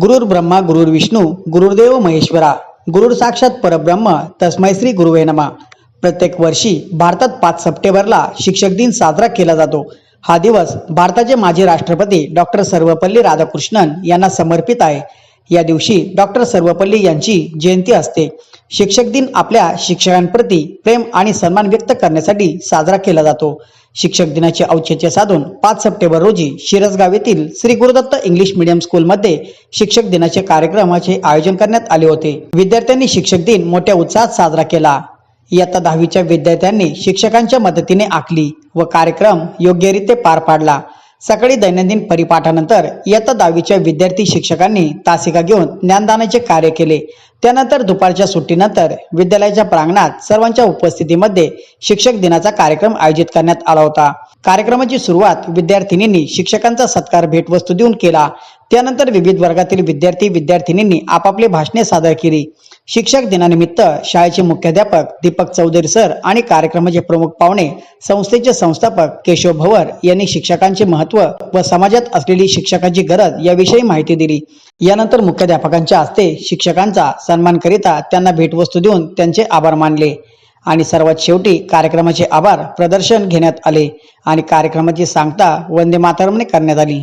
गुरुर ब्रह्मा गुरुर विष्णू गुरुर्देव महेश्वरा गुरुर साक्षात परब्रह्म तस्मै श्री गुरुवे नमा. प्रत्येक वर्षी भारतात पाच सप्टेंबरला शिक्षक दिन साजरा केला जातो. हा दिवस भारताचे माजी राष्ट्रपती डॉक्टर सर्वपल्ली राधाकृष्णन यांना समर्पित आहे. या दिवशी डॉक्टर सर्वपल्ली यांची जयंती असते. शिक्षक दिन आपल्या शिक्षकांप्रती प्रेम आणि सन्मान व्यक्त करण्यासाठी साजरा केला जातो. शिक्षक दिनाचे औचित्य साधून पाच सप्टेंबर रोजी शिरसगाव येथील श्री गुरुदत्त इंग्लिश मीडियम स्कूलमध्ये शिक्षक दिनाचे कार्यक्रमाचे आयोजन करण्यात आले होते. विद्यार्थ्यांनी शिक्षक दिन मोठ्या उत्साहात साजरा केला. इयत्ता दहावीच्या विद्यार्थ्यांनी शिक्षकांच्या मदतीने आखली व कार्यक्रम योग्यरीत्या पार पाडला. सकाळी दैनंदिन परिपाठानंतर इयत्ता दहावीच्या विद्यार्थी शिक्षकांनी तासिका घेऊन ज्ञानदानाचे कार्य केले. त्यानंतर दुपारच्या सुट्टीनंतर विद्यालयाच्या प्रांगणात सर्वांच्या उपस्थितीमध्ये शिक्षक दिनाचा कार्यक्रम आयोजित करण्यात आला होता. कार्यक्रमाची सुरुवात विद्यार्थिनींनी शिक्षकांचा सत्कार भेटवस्तू देऊन केला. त्यानंतर विविध वर्गातील विद्यार्थी विद्यार्थिनींनी आपापली भाषणे सादर केली. शिक्षक दिनानिमित्त शाळेचे मुख्याध्यापक दीपक चौधरी सर आणि कार्यक्रमाचे प्रमुख पाहुणे संस्थेचे संस्थापक केशव भवर यांनी शिक्षकांचे महत्त्व व समाजात असलेली शिक्षकांची गरज याविषयी माहिती दिली. यानंतर मुख्याध्यापकांच्या हस्ते शिक्षकांचा सन्मान करिता त्यांना भेटवस्तू देऊन त्यांचे आभार मानले आणि सर्वात शेवटी कार्यक्रमाचे आभार प्रदर्शन घेण्यात आले आणि कार्यक्रमाची सांगता वंदे मातरमने करण्यात आली.